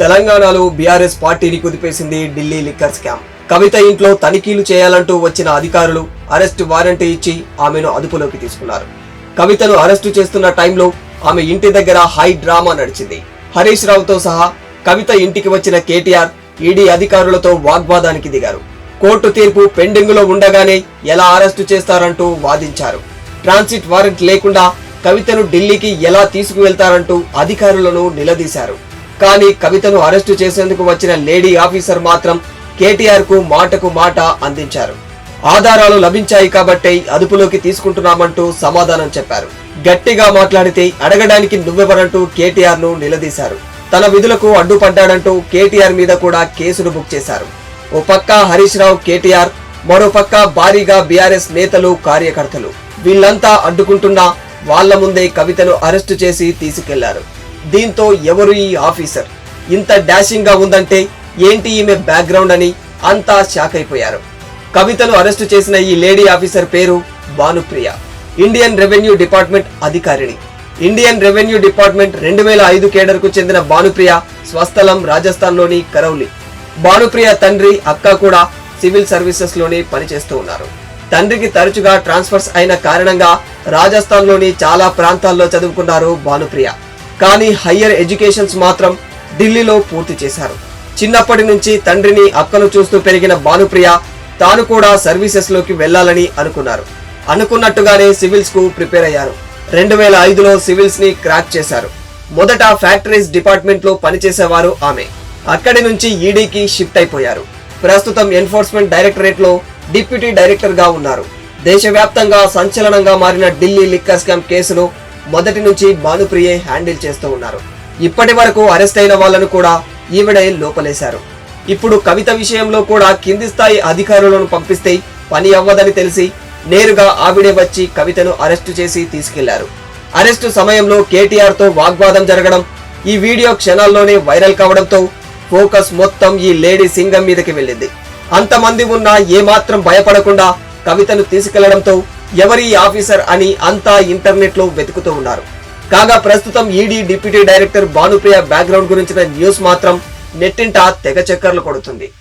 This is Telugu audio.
తెలంగాణలో బీఆర్ఎస్ పార్టీని కుదిపేసింది ఢిల్లీ లిక్కర్ స్కామ్. కవిత ఇంట్లో తనిఖీలు చేయాలంటూ వచ్చిన అధికారులు అరెస్ట్ వారెంట్ ఇచ్చి ఆమెను అదుపులోకి తీసుకున్నారు. కవితను అరెస్టు చేస్తున్న టైంలో ఆమె ఇంటి దగ్గర హై డ్రామా నడిచింది. హరీష్ రావుతో సహా కవిత ఇంటికి వచ్చిన కేటీఆర్ ఈడీ అధికారులతో వాగ్వాదానికి దిగారు. కోర్టు తీర్పు పెండింగ్లో ఉండగానే ఎలా అరెస్టు చేస్తారంటూ వాదించారు. ట్రాన్సిట్ వారెంట్ లేకుండా కవితను ఢిల్లీకి ఎలా తీసుకువెళ్తారంటూ అధికారులను నిలదీశారు. కానీ కవితను అరెస్టు చేసేందుకు వచ్చిన లేడీ ఆఫీసర్ మాత్రం కేటీఆర్కు మాటకు మాట అందించారు. ఆధారాలు లభించాయి కాబట్టే అదుపులోకి తీసుకుంటున్నామంటూ సమాధానం చెప్పారు. గట్టిగా మాట్లాడితే అడగడానికి నువ్వెవరంటూ కేటీఆర్ను నిలదీశారు. తన విధులకు అడ్డుపడ్డాడంటూ కేటీఆర్ మీద కూడా కేసును బుక్ చేశారు. ఓ పక్క హరీష్ రావు కేటీఆర్ మరో పక్క భారీగా బీఆర్ఎస్ నేతలు కార్యకర్తలు. వీళ్ళంతా అడ్డుకుంటున్నా వాళ్ళ ముందే కవితను అరెస్టు చేసి తీసుకెళ్ళారు. దీంతో ఎవరు ఈ ఆఫీసర్? ఇంత డాషింగ్గా ఉందంటే ఏంటి ఈమె బ్యాక్గ్రౌండ్ అని అంతా షాక్ అయిపోయారు. కవితను అరెస్టు చేసిన ఈ లేడీ ఆఫీసర్ పేరు భానుప్రియ. ఇండియన్ రెవెన్యూ డిపార్ట్మెంట్ అధికారిణి. ఇండియన్ రెవెన్యూ డిపార్ట్మెంట్ రెండు వేల ఐదు కేడర్కు చెందిన భానుప్రియ స్వస్థలం రాజస్థాన్లోని కరౌలి. భానుప్రియ తండ్రి అక్క కూడా సివిల్ సర్వీసెస్లోనే పనిచేస్తూ ఉన్నారు. తండ్రికి తరచుగా ట్రాన్స్ఫర్స్ అయిన కారణంగా రాజస్థాన్లోని చాలా ప్రాంతాల్లో చదువుకున్నారు భానుప్రియ. కానీ హయ్యర్ ఎడ్యుకేషన్స్ మాత్రం ఢిల్లీలో పూర్తి చేశారు. చిన్నప్పటి నుంచి తండ్రిని అక్కను చూస్తూ పెరిగిన భానుప్రియ తాను కూడా సర్వీసెస్లోకి వెళ్ళాలని అనుకున్నారు. అనుకున్నట్టుగానే సివిల్స్కు ప్రిపేర్ అయ్యారు. రెండు వేల ఐదులో సివిల్స్ని క్రాక్ చేశారు. మొదట ఫ్యాక్టరీస్ డిపార్ట్మెంట్లో పనిచేసేవారు ఆమె. అక్కడి నుంచి ఈడీకి షిఫ్ట్ అయిపోయారు. ప్రస్తుతం ఎన్ఫోర్స్మెంట్ డైరెక్టరేట్లో డిప్యూటీ డైరెక్టర్గా ఉన్నారు. దేశవ్యాప్తంగా సంచలనంగా మారిన ఢిల్లీ లిక్కర్ స్కామ్ కేసులో మొదటి నుంచి భానుప్రియే హ్యాండిల్ చేస్తూ ఉన్నారు. ఇప్పటి వరకు అరెస్ట్ అయిన వాళ్ళను కూడా ఈవిడే లోపలేశారు. ఇప్పుడు కవిత విషయంలో కూడా కింది స్థాయి అధికారులను పంపిస్తే పని అవ్వదని తెలిసి నేరుగా ఆవిడే వచ్చి కవితను అరెస్టు చేసి తీసుకెళ్ళారు. అరెస్టు సమయంలో కేటీఆర్తో వాగ్వాదం జరగడం ఈ వీడియో క్షణాల్లోనే వైరల్ కావడంతో ఫోకస్ మొత్తం ఈ లేడీ సింగం మీదకి వెళ్ళింది. అంతమంది ఉన్నా ఏమాత్రం భయపడకుండా కవితను తీసుకెళ్ళడంతో ఎవరి ఆఫీసర్ అని అంతా ఇంటర్నెట్లో వెతుకుతూ ఉన్నారు. కాగా ప్రస్తుతం ED deputy director Bhanupriya background గురించిన న్యూస్ మాత్రం నెట్టింట తెగ చక్కర్లు కొడుతుంది.